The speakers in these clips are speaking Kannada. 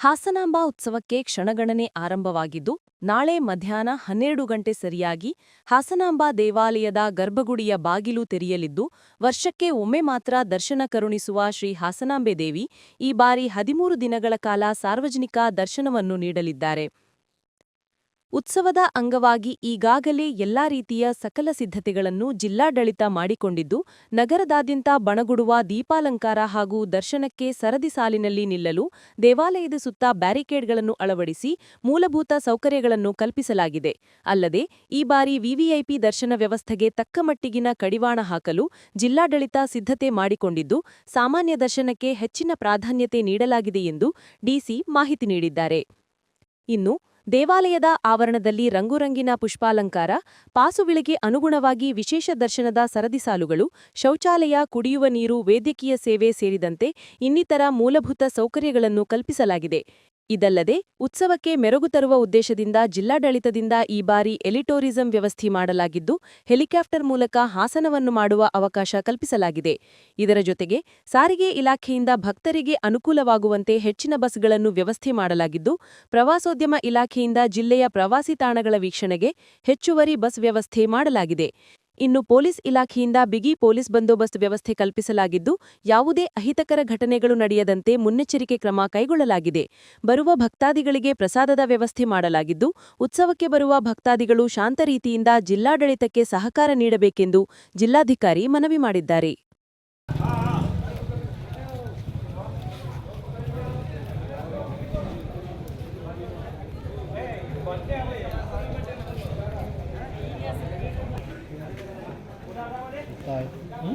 ಹಾಸನಾಂಬ ಉತ್ಸವಕ್ಕೆ ಕ್ಷಣಗಣನೆ ಆರಂಭವಾಗಿದ್ದು, ನಾಳೆ ಮಧ್ಯಾಹ್ನ ಹನ್ನೆರಡು ಗಂಟೆ ಸರಿಯಾಗಿ ಹಾಸನಾಂಬ ದೇವಾಲಯದ ಗರ್ಭಗುಡಿಯ ಬಾಗಿಲು ತೆರೆಯಲಿದ್ದು, ವರ್ಷಕ್ಕೆ ಒಮ್ಮೆ ಮಾತ್ರ ದರ್ಶನ ಕರುಣಿಸುವ ಶ್ರೀ ಹಾಸನಾಂಬೆ ದೇವಿ ಈ ಬಾರಿ ಹದಿಮೂರು ದಿನಗಳ ಕಾಲ ಸಾರ್ವಜನಿಕ ದರ್ಶನವನ್ನು ನೀಡಲಿದ್ದಾರೆ. ಉತ್ಸವದ ಅಂಗವಾಗಿ ಈಗಾಗಲೇ ಎಲ್ಲಾ ರೀತಿಯ ಸಕಲ ಸಿದ್ಧತೆಗಳನ್ನು ಜಿಲ್ಲಾಡಳಿತ ಮಾಡಿಕೊಂಡಿದ್ದು, ನಗರದಾದ್ಯಂತ ಬಣಗುಡುವ ದೀಪಾಲಂಕಾರ ಹಾಗೂ ದರ್ಶನಕ್ಕೆ ಸರದಿ ಸಾಲಿನಲ್ಲಿ ನಿಲ್ಲಲು, ದೇವಾಲಯದ ಸುತ್ತ ಬ್ಯಾರಿಕೇಡ್ಗಳನ್ನು ಅಳವಡಿಸಿ ಮೂಲಭೂತ ಸೌಕರ್ಯಗಳನ್ನು ಕಲ್ಪಿಸಲಾಗಿದೆ. ಅಲ್ಲದೆ, ಈ ಬಾರಿ ವಿವಿಐಪಿ ದರ್ಶನ ವ್ಯವಸ್ಥೆಗೆ ತಕ್ಕಮಟ್ಟಿಗಿನ ಕಡಿವಾಣ ಹಾಕಲು ಜಿಲ್ಲಾಡಳಿತ ಸಿದ್ಧತೆ ಮಾಡಿಕೊಂಡಿದ್ದು, ಸಾಮಾನ್ಯ ದರ್ಶನಕ್ಕೆ ಹೆಚ್ಚಿನ ಪ್ರಾಧಾನ್ಯತೆ ನೀಡಲಾಗಿದೆ ಎಂದು ಡಿಸಿ ಮಾಹಿತಿ ನೀಡಿದ್ದಾರೆ. ಇನ್ನು ದೇವಾಲಯದ ಆವರಣದಲ್ಲಿ ರಂಗುರಂಗಿನ ಪುಷ್ಪಾಲಂಕಾರ, ಪಾಸುವಿಳಿಗೆ ಅನುಗುಣವಾಗಿ ವಿಶೇಷ ದರ್ಶನದ ಸರದಿ ಸಾಲುಗಳು, ಶೌಚಾಲಯ ಕುಡಿಯುವ ನೀರು, ವೈದ್ಯಕೀಯ ಸೇವೆ ಸೇರಿದಂತೆ ಇನ್ನಿತರ ಮೂಲಭೂತ ಸೌಕರ್ಯಗಳನ್ನು ಕಲ್ಪಿಸಲಾಗಿದೆ. ಇದಲ್ಲದೆ ಉತ್ಸವಕ್ಕೆ ಮೆರುಗು ತರುವ ಉದ್ದೇಶದಿಂದ ಜಿಲ್ಲಾಡಳಿತದಿಂದ ಈ ಬಾರಿ ಎಲಿಟೋರಿಸಂ ವ್ಯವಸ್ಥೆ ಮಾಡಲಾಗಿದ್ದು, ಹೆಲಿಕಾಪ್ಟರ್ ಮೂಲಕ ಹಾಸನವನ್ನು ಮಾಡುವ ಅವಕಾಶ ಕಲ್ಪಿಸಲಾಗಿದೆ. ಇದರ ಜೊತೆಗೆ ಸಾರಿಗೆ ಇಲಾಖೆಯಿಂದ ಭಕ್ತರಿಗೆ ಅನುಕೂಲವಾಗುವಂತೆ ಹೆಚ್ಚಿನ ಬಸ್ಗಳನ್ನು ವ್ಯವಸ್ಥೆ ಮಾಡಲಾಗಿದ್ದು, ಪ್ರವಾಸೋದ್ಯಮ ಇಲಾಖೆಯಿಂದ ಜಿಲ್ಲೆಯ ಪ್ರವಾಸಿ ತಾಣಗಳ ವೀಕ್ಷಣೆಗೆ ಹೆಚ್ಚುವರಿ ಬಸ್ ವ್ಯವಸ್ಥೆ ಮಾಡಲಾಗಿದೆ. ಇನ್ನು ಪೊಲೀಸ್ ಇಲಾಖೆಯಿಂದ ಬಿಗಿ ಪೊಲೀಸ್ ಬಂದೋಬಸ್ತ್ ವ್ಯವಸ್ಥೆ ಕಲ್ಪಿಸಲಾಗಿದ್ದು, ಯಾವುದೇ ಅಹಿತಕರ ಘಟನೆಗಳು ನಡೆಯದಂತೆ ಮುನ್ನೆಚ್ಚರಿಕೆ ಕ್ರಮ ಕೈಗೊಳ್ಳಲಾಗಿದೆ. ಬರುವ ಭಕ್ತಾದಿಗಳಿಗೆ ಪ್ರಸಾದದ ವ್ಯವಸ್ಥೆ ಮಾಡಲಾಗಿದ್ದು, ಉತ್ಸವಕ್ಕೆ ಬರುವ ಭಕ್ತಾದಿಗಳು ಶಾಂತ ರೀತಿಯಿಂದ ಜಿಲ್ಲಾಡಳಿತಕ್ಕೆ ಸಹಕಾರ ನೀಡಬೇಕೆಂದು ಜಿಲ್ಲಾಧಿಕಾರಿ ಮನವಿ ಮಾಡಿದ್ದಾರೆ. tay ừ?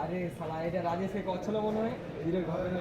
আরে শালা এটা রাজেশকে করছিল মনে হয়। ধীরে ঘরে